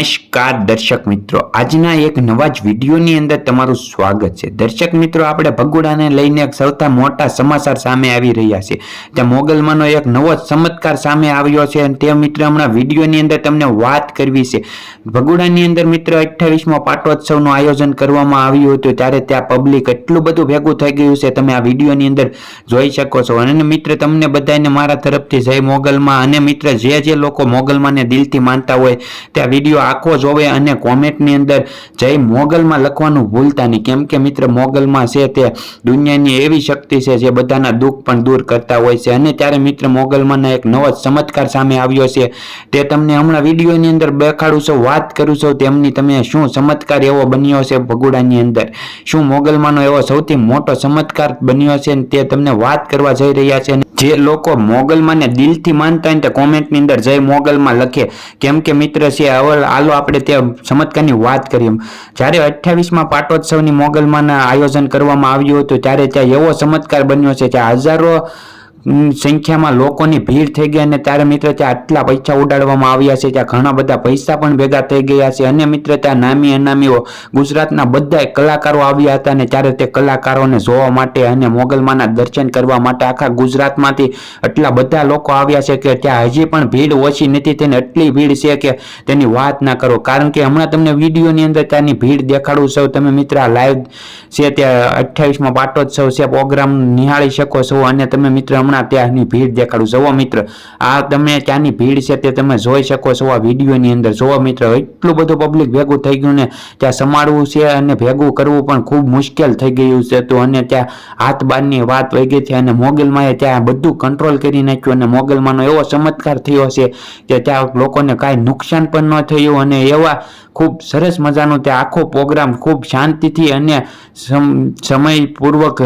નમસ્કાર દર્શક મિત્રો. આજના એક નવા જ વિડીયોની અંદર તમારું સ્વાગત છે. દર્શક મિત્રો, આપણે ભગુડાને લઈને સૌથી મોટા સમાચાર સામે આવી રહ્યા છે ત્યાં મોગલમાંનો એક નવો ચમત્કાર સામે આવ્યો છે અને તે મિત્ર હમણાં વિડીયોની અંદર તમને વાત કરવી છે. ભગુડાની અંદર મિત્ર અઠ્ઠાવીસમો પાટોત્સવનું આયોજન કરવામાં આવ્યું હતું. ત્યારે ત્યાં પબ્લિક એટલું બધું ભેગું થઈ ગયું છે. તમે આ વિડીયોની અંદર જોઈ શકો છો. અને મિત્ર તમને બધાને મારા તરફથી જય મોગલમાં. અને મિત્ર, જે જે લોકો મોગલમાંને દિલથી માનતા હોય તે વીડિયો આખો જોવે અને કોમેન્ટની અંદર જય મોગલમાં લખવાનું ભૂલતા નહીં. કેમ કે મિત્ર, મોગલમાં છે તે દુનિયાની એવી શક્તિ છે જે બધાના દુઃખ પણ દૂર કરતા હોય છે. અને ત્યારે મિત્ર, મોગલમાંના એક નવો ચમત્કાર સામે આવ્યો છે. તે તમને હમણાં વિડીયોની અંદર બેખાડું છું, વાત કરું છું, તેમની તમે શું ચમત્કાર એવો બન્યો છે ભગુડાની અંદર? શું મોગલમાંનો એવો સૌથી મોટો ચમત્કાર બન્યો છે તે તમને વાત કરવા જઈ રહ્યા છે જે લોકો મોગલમાંને દિલથી માનતા હોય ને તે કોમેન્ટની અંદર જય મોગલમાં લખે. કેમ કે મિત્ર છે હાલો આપણે ત્યાં ચમત્કારની વાત કરીએ. જ્યારે અઠ્ઠાવીસમાં પાટોત્સવની મોગલમાંના આયોજન કરવામાં આવ્યું હતું, ત્યારે ત્યાં એવો ચમત્કાર બન્યો છે કે હજારો સંખ્યામાં લોકોની ભીડ થઈ ગઈ અને ત્યારે મિત્ર ત્યાં આટલા પૈસા ઉડાડવામાં આવ્યા છે, ત્યાં ઘણા બધા પૈસા પણ ભેગા થઈ ગયા છે. અને મિત્ર ત્યાં નામી અનામીઓ ગુજરાતના બધા કલાકારો આવ્યા હતા અને ત્યારે તે કલાકારોને જોવા માટે અને મોગલમાના દર્શન કરવા માટે આખા ગુજરાતમાંથી આટલા બધા લોકો આવ્યા છે કે ત્યાં હજી પણ ભીડ ઓછી નથી તેને એટલી ભીડ છે કે તેની વાત ના કરો. કારણ કે હમણાં તમને વિડીયોની અંદર ત્યાંની ભીડ દેખાડું છું. તમે મિત્ર લાઈવ છે ત્યાં અઠ્યાવીસમાં પાટોત્સવ છે, પ્રોગ્રામ નિહાળી શકો છો. અને તમે મિત્ર હમણાં ત્યાંની ભીડ દેખાડું. જુઓ મિત્ર, આ તમે ત્યાંની ભીડ છે તે તમે જોઈ શકો છો આ વિડીયોની અંદર. જુઓ મિત્ર, એટલું બધું પબ્લિક ભેગું થઈ ગયું ને, ત્યાં સમાડવું છે અને ભેગું કરવું પણ ખૂબ મુશ્કેલ થઈ ગયું છે તો અને ત્યાં હાથ વાત વહી ગઈ છે અને મોગલમાએ ત્યાં બધું કંટ્રોલ કરી નાખ્યું અને મોગલમાંનો એવો ચમત્કાર થયો છે કે ત્યાં લોકોને કાંઈ નુકસાન પણ ન થયું અને એવા ખૂબ સરસ મજાનો ત્યાં આખો પ્રોગ્રામ ખૂબ શાંતિથી અને સમ- સમયપૂર્વક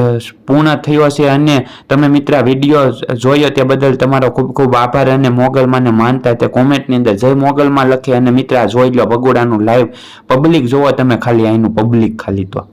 પૂર્ણ થયો છે અને તમે મિત્ર આ વીડિયો જોયો તે બદલ તમારો ખૂબ ખૂબ આભાર અને મોગલમાંને માનતા તે કોમેન્ટની અંદર જય મોગલમાં લખે અને મિત્ર જોઈ લો ભગોડાનું લાઈવ પબ્લિક જોવો તમે ખાલી અહીંનું પબ્લિક ખાલી તો.